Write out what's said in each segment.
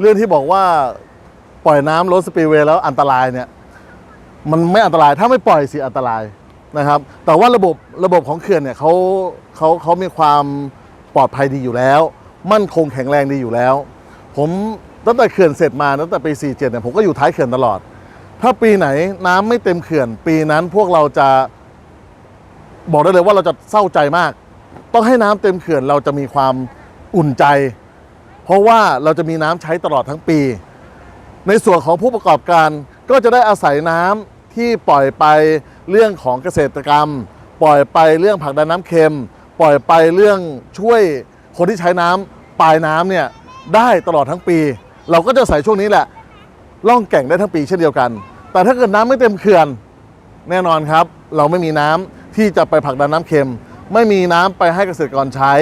เรื่องที่บอกว่าปล่อยน้ำล้นสปีลเวย์แล้วอันตรายเนี่ยมันไม่อันตรายถ้าไม่ปล่อยสิอันตรายนะครับ แต่ว่าระบบระบบของเขื่อนเนี่ยเขาเขาเขามีความปลอดภัยดีอยู่แล้ว มั่นคงแข็งแรงดีอยู่แล้ว ผมตั้งแต่เขื่อนเสร็จมาตั้งแต่ปี 47เนี่ยผมก็อยู่ท้ายเขื่อนตลอด ถ้าปีไหนน้ำไม่เต็มเขื่อน ปีนั้นพวกเราจะบอกได้เลยว่าเราจะเศร้าใจมาก ต้องให้น้ำเต็มเขื่อนเราจะมีความอุ่นใจ เพราะว่าเราจะมีน้ำใช้ตลอดทั้งปี ในส่วนของผู้ประกอบการก็จะได้อาศัยน้ำที่ปล่อยไปเรื่องของเกษตรกรรม ปล่อยไปเรื่องผักดันน้ำเค็ม ปล่อยไปเรื่องช่วยคนที่ใช้น้ำปลายน้ำเนี่ยได้ตลอดทั้งปี เราก็จะใส่ช่วงนี้แหละล่องแก่งได้ทั้งปีเช่นเดียวกัน แต่ถ้าเกิดน้ำไม่เต็มเขื่อนแน่นอนครับ เราไม่มีน้ำที่จะไปผักดันน้ำเค็ม ไม่มีน้ำไปให้เกษตรกรใช้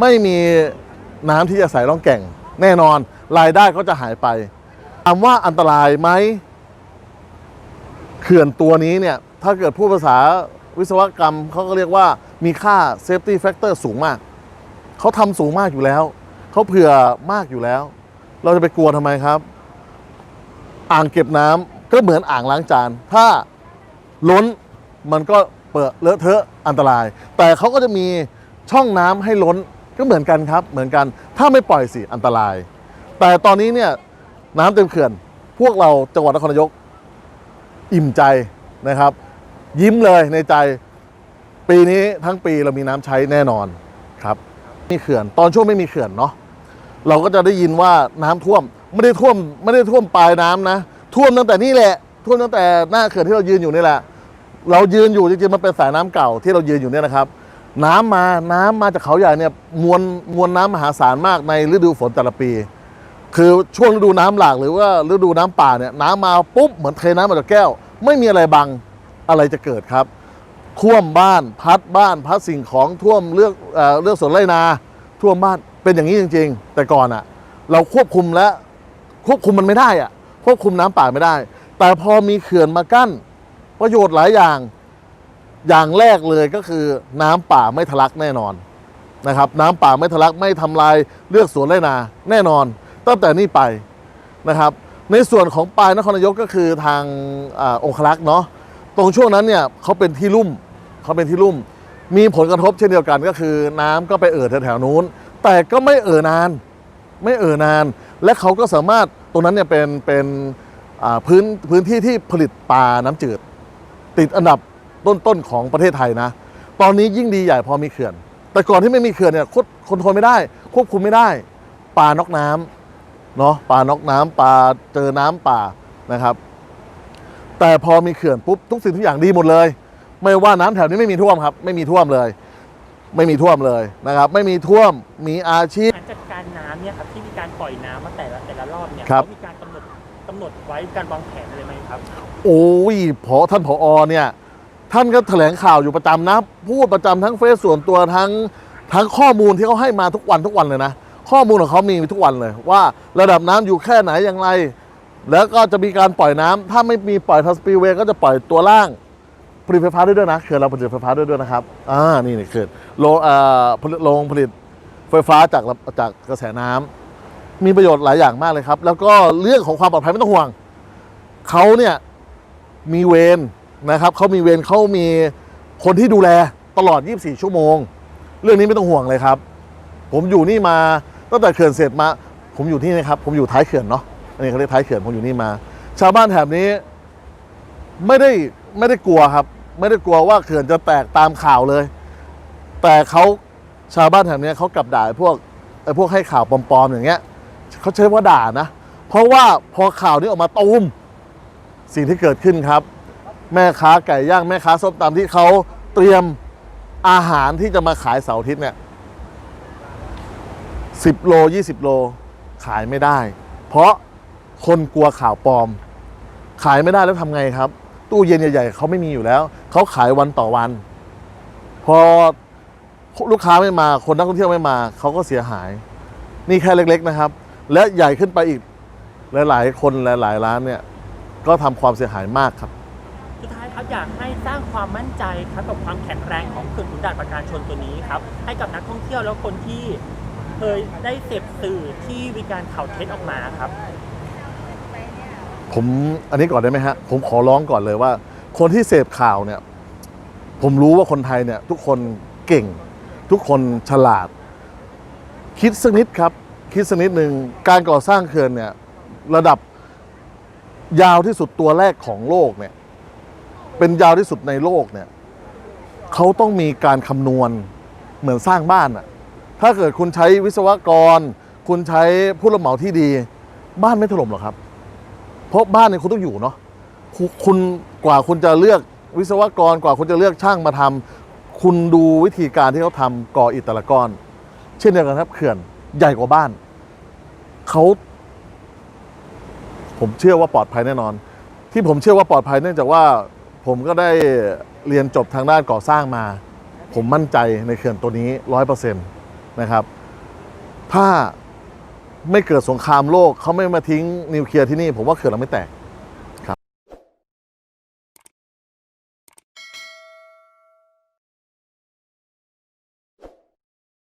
ไม่มี น้ำที่จะใส่ร่องแก่ง แน่นอนรายได้ก็จะหายไปถามว่าอันตรายไหมเขื่อนตัวนี้เนี่ย ถ้าเกิดพูดภาษาวิศวกรรมเขาก็เรียกว่ามีค่า safety factor สูงมาก เขาทำสูงมากอยู่แล้ว เขาเผื่อมากอยู่แล้ว เราจะไปกลัวทำไมครับ อ่างเก็บน้ำก็เหมือนอ่างล้างจาน ถ้าล้นมันก็เปิดเลอะเทอะอันตราย แต่เขาก็จะมีช่องน้ำให้ล้น ก็เหมือนกันครับเหมือนกันถ้าไม่ปล่อยสิอันตราย แต่ตอนนี้เนี่ยน้ำเต็มเขื่อน พวกเราจังหวัดนครนายก อิ่มใจนะครับ ยิ้มเลยในใจ ปีนี้ทั้งปีเรามีน้ำใช้แน่นอนครับมีเขื่อน ตอนช่วงไม่มีเขื่อนเนาะเราก็จะได้ยินว่าน้ำท่วมไม่ได้ท่วมไม่ได้ท่วมปลายน้ำนะ ท่วมตั้งแต่นี่แหละ ท่วมตั้งแต่หน้าเขื่อนที่เรายืนอยู่นี่แหละ เรายืนอยู่จริงๆมันเป็นสายน้ำเก่าที่เรายืนอยู่เนี่ยนะครับ น้ำมาน้ำมาจากเขาใหญ่เนี่ยมวลมวลน้ำมหาศาลมากในฤดูฝนแต่ละปี คือช่วงฤดูน้ำหลากหรือว่าฤดูน้ำป่าเนี่ยน้ำมาปุ๊บเหมือนเทน้ำมาจากแก้ว ไม่มีอะไรบังอะไรจะเกิดครับ ท่วมบ้านพัดบ้านพัดสิ่งของท่วมเลือกเอเลือกสวนไรนา ท่วมบ้านเป็นอย่างนี้จริง ๆ แต่ก่อนอะเราควบคุมและควบคุมมันไม่ได้อะควบคุมน้ำป่าไม่ได้ แต่พอมีเขื่อนมากั้นประโยชน์หลายอย่าง อย่างแรกเลยก็คือน้ำป่าไม่ทะลักแน่นอนนะครับน้ำป่าไม่ทะลักไม่ทำลายเลือกสวนไรนาแน่นอน ตั้งแต่นี้ไปนะครับ ในส่วนของปลายนครนายกก็คือทางอองคลักษ์เนาะตรงช่วงนั้นเนี่ยเขาเป็นที่ลุ่มเขาเป็นที่ลุ่ม มีผลกระทบเช่นเดียวกันก็คือ น้ำก็ไปเอ่อแถวๆนู้น แต่ก็ไม่เอ่อนาน ไม่เอ่อนาน และเขาก็สามารถตรงนั้นเนี่ยเป็นเป็นพื้นพื้นที่ที่ผลิตปลาน้ำจืด ติดอันดับ ต้นๆของประเทศไทยนะ ตอนนี้ยิ่งดีใหญ่พอมีเขื่อน แต่ก่อนที่ไม่มีเขื่อนเนี่ยคดคอนโทรลไม่ได้ ควบคุมไม่ได้ปลานอกน้ำเนาะปลานอกน้ำปลาเจอน้ำป่านะครับ แต่พอมีเขื่อนปุ๊บทุกสิ่งทุกอย่างดีหมดเลย ไม่ว่าน้ำแถวนี้ไม่มีท่วมครับ ไม่มีท่วมเลย ไม่มีท่วมเลยนะครับ ไม่มีท่วมมีอาชีพการจัดการน้ำเนี่ยครับที่มีการปล่อยน้ำมาแต่ละแต่ละรอบเนี่ยครับเขามีการกำหนดกำหนดไว้การวางแผนอะไรไหมครับ โอ้ยพอท่านผอเนี่ย ท่านก็แถลงข่าวอยู่ประจำนะ พูดประจำทั้งเฟซส่วนตัวทั้งทั้งข้อมูลที่เขาให้มาทุกวันทุกวันเลยนะ ข้อมูลของเขามีทุกวันเลย ว่าระดับน้ำอยู่แค่ไหนอย่างไร แล้วก็จะมีการปล่อยน้ำถ้าไม่มีปล่อยทัสปีเวก็จะปล่อยตัวล่างผลิตไฟฟ้าด้วยด้วยนะเขื่อนเราผลิตไฟฟ้าด้วยด้วยนะครับอ่านี่นี่เขื่อนโรงอ่าผลิตโรงผลิตไฟฟ้าจากจากกระแสน้ำมีประโยชน์หลายอย่างมากเลยครับ แล้วก็เรื่องของความปลอดภัยไม่ต้องห่วงเขาเนี่ยมีเวร นะครับเขามีเวรเขามีคนที่ดูแลตลอด 24 ชั่วโมง เรื่องนี้ไม่ต้องห่วงเลยครับ ผมอยู่นี่มาตั้งแต่เขื่อนเสร็จมา ผมอยู่ที่นี่ครับ ผมอยู่ท้ายเขื่อนเนาะอันนี้เขาเรียกท้ายเขื่อนผมอยู่นี่มา ชาวบ้านแถบนี้ ไม่ได้ไม่ได้กลัวครับ ไม่ได้กลัวว่าเขื่อนจะแตกตามข่าวเลย แต่เขาชาวบ้านแถบนี้เขากลับด่าพวกไอ้พวกให้ข่าวปลอมๆอย่างเงี้ยเขาใช้ว่าด่านะ เพราะว่าพอข่าวนี้ออกมาตูมสิ่งที่เกิดขึ้นครับ แม่ค้าไก่ย่างแม่ค้าส้มตำที่เขาเตรียมอาหารที่จะมาขายเสาร์อาทิตย์เนี่ยสิบโลยี่สิบโลขายไม่ได้ เพราะคนกลัวข่าวปลอม ขายไม่ได้แล้วทำไงครับ ตู้เย็นใหญ่ๆเขาไม่มีอยู่แล้ว เขาขายวันต่อวัน พอลูกค้าไม่มา คนนักท่องเที่ยวไม่มา เขาก็เสียหาย นี่แค่เล็ก ๆนะครับ และใหญ่ขึ้นไปอีกหลาย ๆ คนหลาย ๆ ร้านเนี่ย ก็ทำความเสียหายมากครับ ครับอยากให้สร้างความมั่นใจครับกับความแข็งแรงของเขื่อนขุนด่านประการชนตัวนี้ครับให้กับนักท่องเที่ยวแล้วคนที่เคยได้เสพสื่อที่มีการข่าวเท็จออกมาครับ ผมอันนี้ก่อนได้ไหมฮะ ผมขอร้องก่อนเลยว่า คนที่เสพข่าวเนี่ย ผมรู้ว่าคนไทยเนี่ยทุกคนเก่ง ทุกคนฉลาด คิดสักนิดครับ คิดสักนิดหนึ่งการก่อสร้างเขื่อนเนี่ย ระดับยาวที่สุดตัวแรกของโลกเนี่ย เป็นยาวที่สุดในโลกเนี่ยเขาต้องมีการคำนวณเหมือนสร้างบ้านอะถ้าเกิดคุณใช้วิศวกร คุณใช้ผู้รับเหมาที่ดี บ้านไม่ถล่มหรอกครับ เพราะบ้านเนี่ยคุณต้องอยู่เนาะคุณคุณกว่าคุณจะเลือกวิศวกรกว่าคุณจะเลือกช่างมาทำคุณดูวิธีการที่เขาทำก่ออิฐแต่ละก้อน เช่นเดียวกันครับเขื่อนใหญ่กว่าบ้านเขาผมเชื่อว่าปลอดภัยแน่นอน ที่ผมเชื่อว่าปลอดภัยเนื่องจากว่า ผมก็ได้เรียนจบทางด้านก่อสร้างมา ผมมั่นใจในเขื่อนตัวนี้ร้อยเปอร์เซ็นต์นะครับ ถ้าไม่เกิดสงครามโลกเขาไม่มาทิ้งนิวเคลียร์ที่นี่ ผมว่าเขื่อนเราไม่แตก